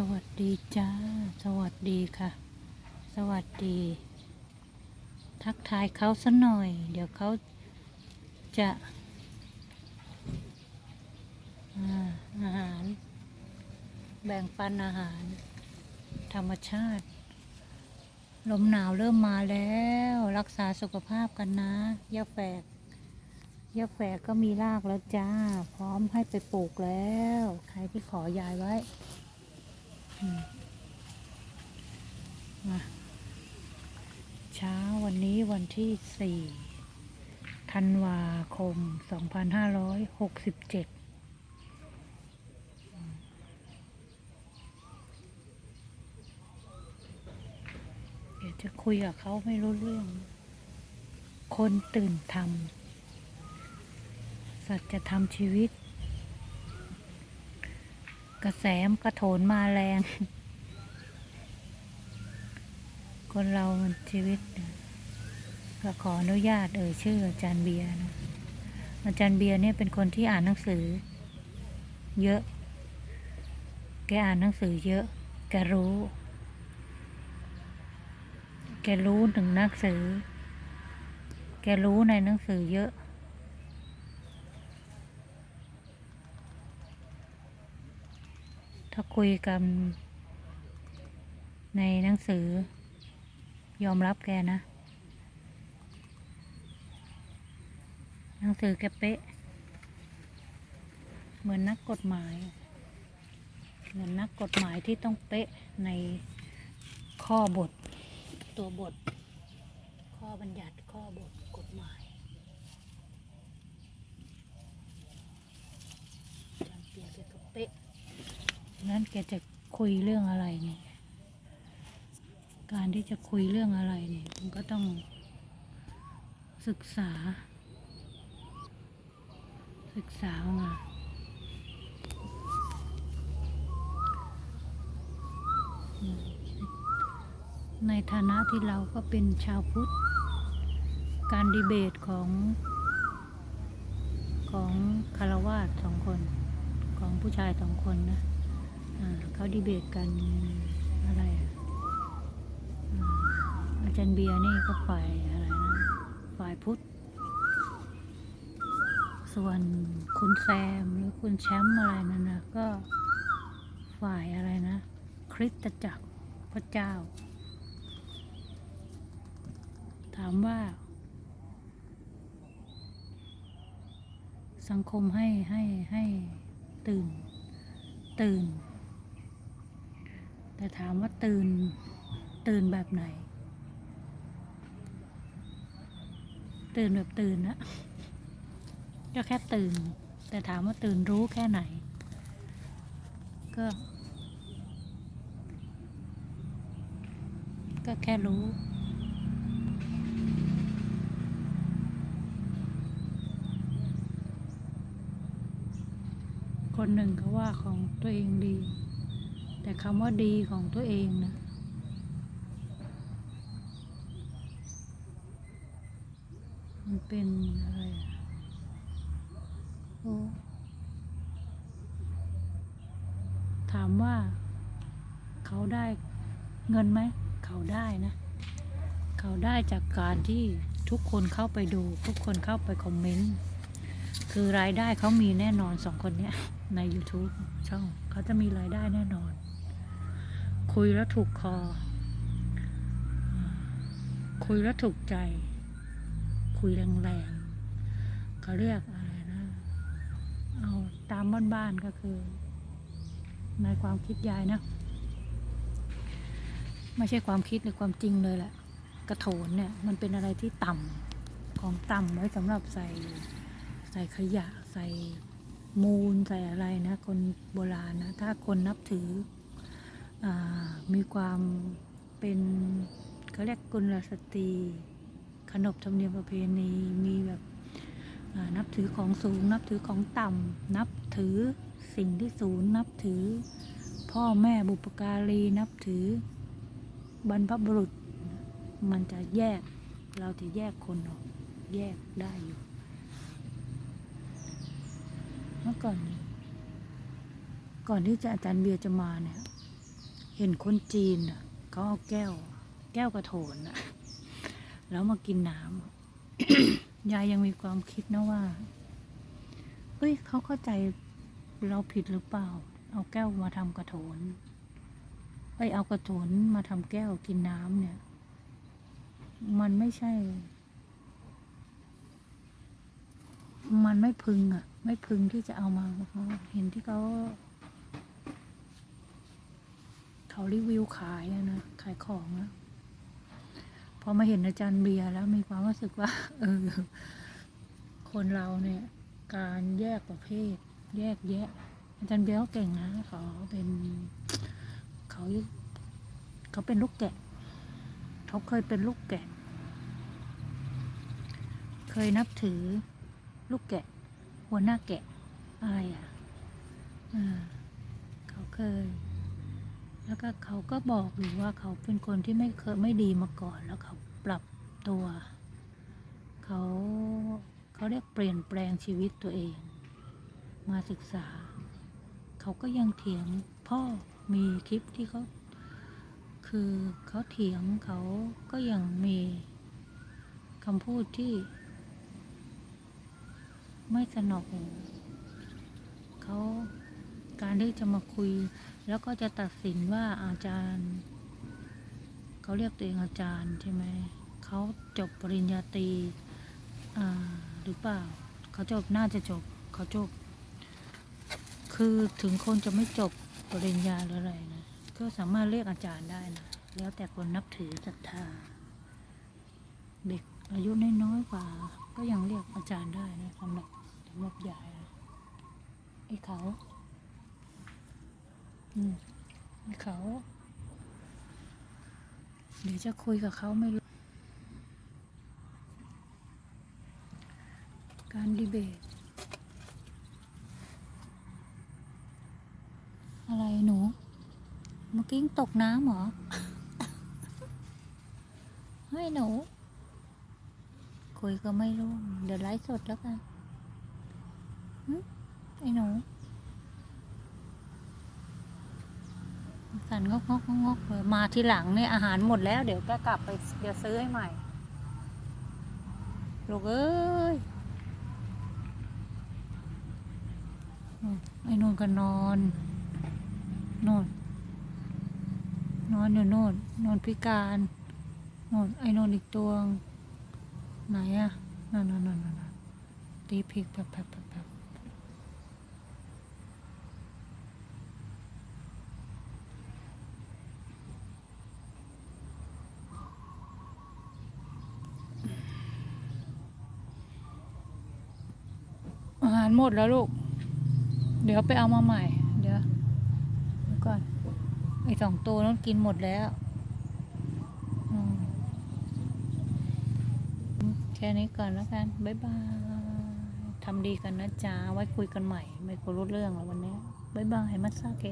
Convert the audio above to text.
สวัสดีจ้า สวัสดีค่ะ สวัสดี ทักทายเขาสัหน่อย เดี๋ยวเขาจะอาหาร แบ่งปันอาหาร ธรรมชาติ ลมหนาวเริ่มมาแล้ว รักษาสุขภาพกันนะยาแฝกยาแฝกก็มีรากแล้วจ้า พร้อมให้ไปปลูกแล้ว ใครที่ขอยายไว้ มาเช้าวันนี้วันที่สี่ธันวาคมสองพันห้าร้อยหกสิบเจ็ดเดี๋ยวจะคุยกับเขาไม่รู้เรื่อง คนตื่นทำสัจธรรมชีวิต ระแสมกระโถนมาแรง คนเรามันชีวิต ก็ขออนุญาตเอ่ยชื่ออาจารย์เบียร์นะอาจารย์เบียร์เนี่ยเป็นคนที่อ่านหนังสือ เยอะ แกอ่านหนังสือเยอะ แกรู้ แกรู้ถึงหนังสือ แกรู้ในหนังสือเยอะ ถ้าคุยกันในหนังสือยอมรับแกนะ หนังสือแกเป๊ะ เหมือนนักกฎหมาย เหมือนนักกฎหมายที่ต้องเป๊ะในข้อบท ตัวบท ข้อบัญญัติข้อบทกฎหมายจำเปียกแกก็เป๊ะ นั้นแกจะคุยเรื่องอะไรเนี่ย การที่จะคุยเรื่องอะไรเนี่ย มันก็ต้องศึกษา ศึกษามาในฐานะที่เราก็เป็นชาวพุทธ การดีเบตของของคารวาสสองคน ของผู้ชายสองคนนะ เขาดีเบตกันอะไรอาอาจารย์เบียร์นี่ก็ฝ่ายอะไรนะฝ่ายพุทธ ส่วนคุณแซมหรือคุณแชมป์อะไรนั่นนะก็ฝ่ายอะไรนะ คริสตจักรพระเจ้า ถามว่า สังคมให้ให้ให้ตื่นตื่น แต่ถามว่าตื่น ตื่นแบบไหน ตื่นแบบตื่นนะก็แค่ตื่น แต่ถามว่าตื่นรู้แค่ไหน ก็ ก็แค่รู้คนหนึ่งเขาว่าของตัวเองดี แต่คำว่าดีของตัวเองนะมันเป็นอะไรอะโอ้ถามว่า เขาได้เงินไหม เขาได้นะ เขาได้จากการที่ทุกคนเข้าไปดู ทุกคนเข้าไปคอมเมนต์ คือรายได้เขามีแน่นอนสองคนเนี้ยใน YouTube ช่องเขาจะมีรายได้แน่นอน คุยแล้วถูกคอ คุยแล้วถูกใจ คุยแรงๆเขาเรียกอะไรนะ เอาตามบ้านๆก็คือ ในความคิดยายนะ ไม่ใช่ความคิดหรือความจริงเลยแหละ กระโถนเนี่ย มันเป็นอะไรที่ต่ำของต่ำไว้สำหรับใส่ใส่ขยะใส่มูลใส่อะไรนะ คนโบราณนะ ถ้าคนนับถือ มีความเป็นเขาเรียกกุลสตรีขนบธรรมเนียมประเพณีมีแบบนับถือของสูง นับถือของต่ำนับถือสิ่งที่สูงนับถือพ่อแม่บุปการีนับถือบรรพบุรุษ มันจะแยกเราจะแยกคนออกแยกได้อยู่ เมื่อก่อน ก่อนที่จะอาจารย์เบียร์จะมาเนี่ย เห็นคนจีนอะเขาเอาแก้ว แก้วกระโถนอะแล้วมากินน้ำยายยังมีความคิดนะว่าเอ้ยเขาเข้าใจเราผิดหรือเปล่า เอาแก้วมาทำกระโถนเอ้ยเอากระโถนมาทำแก้วกินน้ำเนี่ย มันไม่ใช่ มันไม่พึงอะ ไม่พึงที่จะเอามาเห็นที่เขา เขารีวิวขายนะขายของอะพอมาเห็นอาจารย์เบียร์แล้วมีความรู้สึกว่า เออ คนเราเนี่ย การแยกประเภท แยกแยะ อาจารย์เบียร์เขาเก่งนะเขาเป็นเขาเขาเป็นลูกแกะเขาเคยเป็นลูกแกะ เคยนับถือลูกแกะ หัวหน้าแกะอะไรอะอ่าเขาเคย แล้วก็เขาก็บอกอยู่ว่าเขาเป็นคนที่ไม่เคยไม่ดีมาก่อน แล้วเขาปรับตัว เขาเขาเรียกเปลี่ยนแปลงชีวิตตัวเอง มาศึกษา เขาก็ยังเถียงพ่อมีคลิปที่เขาคือเขาเถียงเขาก็ยังมีคำพูดที่ ไม่สนอกหูเขาการที่จะมาคุย แล้วก็จะตัดสินว่าอาจารย์เขาเรียกตัวเองอาจารย์ใช่ไหมเขาจบปริญญาตรีหรือเปล่าเขาจบน่าจะจบเขาจบ คือถึงคนจะไม่จบปริญญาหรืออะไรนะก็สามารถเรียกอาจารย์ได้นะแล้วแต่คนนับถือศรัทธา เด็กอายุน้อยๆกว่า ก็ยังเรียกอาจารย์ได้นะสำหรับยายนะไอ้เขา อืมไอ้ เขา เดี๋ยวจะคุยกับเขาไม่รู้ การดีเบต อะไรหนู เมื่อกี้ตกน้ำเหรอ ให้หนู คุยก็ไม่รู้ เดี๋ยวไลฟ์สดแล้วกันไอ้หนูันงกงกงกเลยมาทีหลังเนี่ยอาหารหมดแล้ว เดี๋ยวก็กลับไปเดี๋ยวซื้อให้ใหม่ ลูกเอ้ยไอ้นนก็นอนนอนนอนอยู่โน่นนอนพิการน่นไอ้นนอีกตัวไหนอะนั่นนั่นนั่นนั่นนั่นตีพริกแบบแบบแบบแบบอาหารหมดแล้วลูก เดี๋ยวไปเอามาใหม่ เดี๋ยวก่อนไอสองตัวนั้นกินหมดแล้วแค่นี้ก่อนแล้วกัน บ๊ายบาย ทำดีกันนะจ๊ะ ไว้คุยกันใหม่ ไม่คุยรู้เรื่องแล้ววันนี้ บ๊ายบาย มัสซาแก